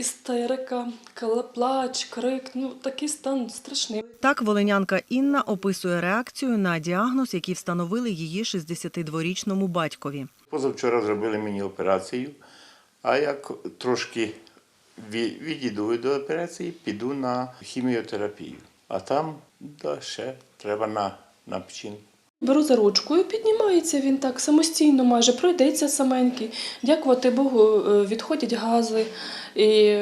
істерика, плач, крик. Ну такий стан страшний. Так волинянка Інна описує реакцію на діагноз, який встановили її 62-річному батькові. Позавчора зробили мені операцію, а як трошки ві- відійду до операції, піду на хіміотерапію. А там да, ще треба на, на печінку. Беру за ручку і піднімається він так самостійно майже, пройдеться саменький. Дякувати Богу, е, відходять гази. І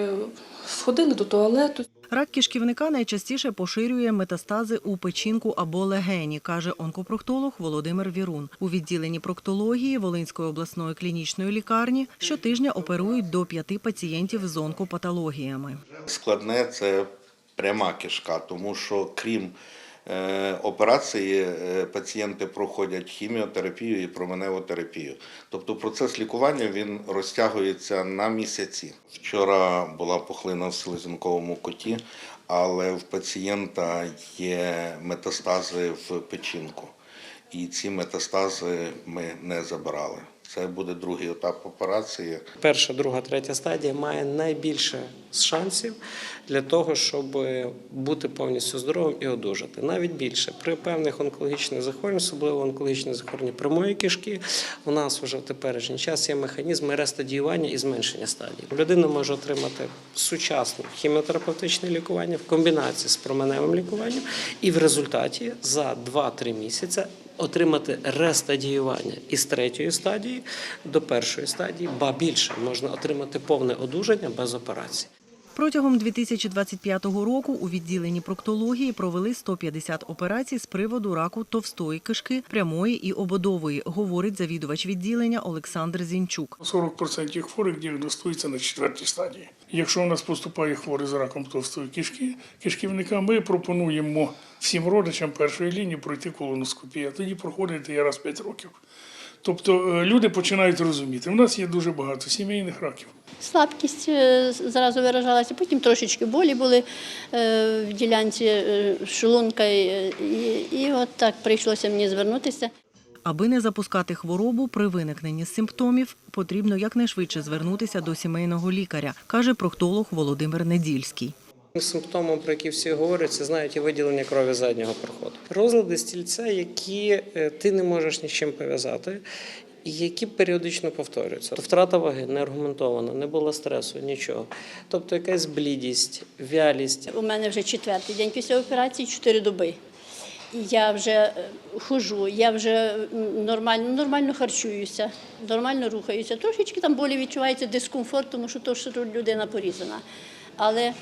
сходили до туалету. Рак кишківника найчастіше поширює метастази у печінку або легені, каже онкопроктолог Володимир Вірун. У відділенні проктології Волинської обласної клінічної лікарні щотижня оперують до п'яти пацієнтів з онкопатологіями. Складне це пряма кишка, тому що крім операції е, пацієнти проходять хіміотерапію і променеву терапію. Тобто процес лікування він розтягується на місяці. Вчора була пухлина в селезінковому коті, але в пацієнта є метастази в печінку. І ці метастази ми не забирали. Це буде другий етап операції. Перша, друга, третя стадія має найбільше шансів для того, щоб бути повністю здоровим і одужати. Навіть більше при певних онкологічних захворюваннях, особливо онкологічних захворювань прямої кишки, у нас вже в теперішній час є механізми рестадіювання і зменшення стадій. Людина може отримати сучасне хіміотерапевтичне лікування в комбінації з променевим лікуванням, і в результаті за 2-3 місяці отримати рестадіювання із третьої стадії до першої стадії, ба більше можна отримати повне одужання без операції. Протягом 2025 року у відділенні проктології провели 150 операцій з приводу раку товстої кишки, прямої і ободової, говорить завідувач відділення Олександр Зінчук. 40% хворих діагностується на четвертій стадії. Якщо у нас поступає хворий з раком товстої кишки, кишківника, ми пропонуємо всім родичам першої лінії пройти колоноскопію, а тоді проходити я раз в 5 років. Тобто е, люди починають розуміти, у нас є дуже багато сімейних раків. Слабкість е, зразу виражалася, потім трошечки болі були е, в ділянці шлунка, і, і от так прийшлося мені звернутися. Аби не запускати хворобу при виникненні симптомів, потрібно якнайшвидше звернутися до сімейного лікаря, каже проктолог Володимир Недільський. Симптомом, про які всі говорять, це знають і виділення крові заднього проходу. Розлади стільця, які е, ти не можеш ні з чим пов'язати. І які періодично повторюються. Тобто Втрата ваги не аргументована, не було стресу, нічого. Тобто якась блідість, вялість. У мене вже четвертий день після операції, чотири доби. Я вже е, хожу, я вже нормально, нормально харчуюся, нормально рухаюся. Трошечки там болі відчувається дискомфорт, тому що то, що людина порізана. Але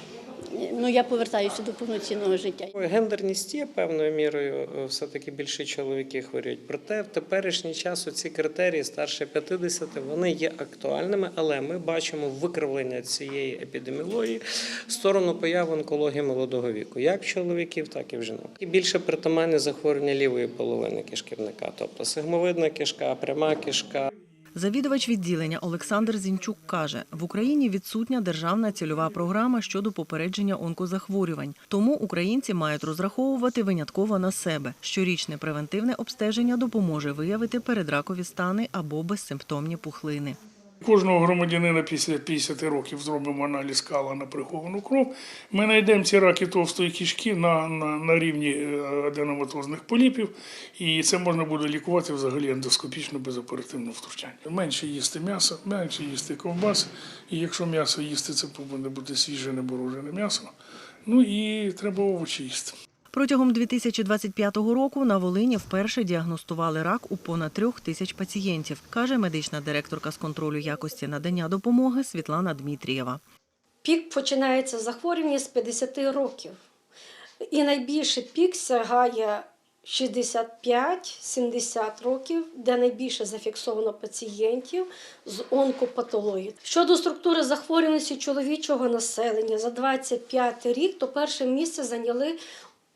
ну, я повертаюся до повноцінного життя. Гендерність є певною мірою, е, все-таки більше чоловіки хворіють. Проте в теперішній час ці критерії старше 50, вони є актуальними, але ми бачимо викривлення цієї епідеміології в сторону появи онкології молодого віку, як чоловіків, так і в жінок. І більше притаманні захворювання лівої половини кишківника, тобто сегмовидна кишка, пряма кишка. Завідувач відділення Олександр Зінчук каже, в Україні відсутня державна цільова програма щодо попередження онкозахворювань. Тому українці мають розраховувати винятково на себе. Щорічне превентивне обстеження допоможе виявити передракові стани або безсимптомні пухлини. Кожного громадянина після 50 років зробимо аналіз кала на приховану кров. Ми знайдемо ці раки товстої кишки на, на, на рівні е, аденоматозних поліпів, і це можна буде лікувати взагалі ендоскопічно без оперативного втручання. Менше їсти м'ясо, менше їсти ковбас, і якщо м'ясо їсти, це повинно бути свіже неборожене м'ясо. Ну і треба овочі їсти. Протягом 2025 року на Волині вперше діагностували рак у понад трьох тисяч пацієнтів, каже медична директорка з контролю якості надання допомоги Світлана Дмитрієва. Пік починається захворювання з 50 років. І найбільший пік сягає 65-70 років, де найбільше зафіксовано пацієнтів з онкопатологією. Щодо структури захворюваності чоловічого населення за 25 рік, то перше місце зайняли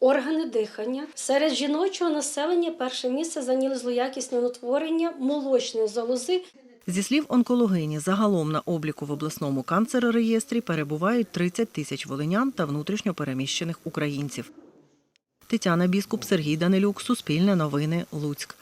органи дихання. Серед жіночого населення перше місце зайняли злоякісне утворення молочної залози. Зі слів онкологині, загалом на обліку в обласному канцерореєстрі перебувають 30 тисяч волинян та внутрішньо переміщених українців. Тетяна Біскуп, Сергій Данилюк, Суспільне новини, Луцьк.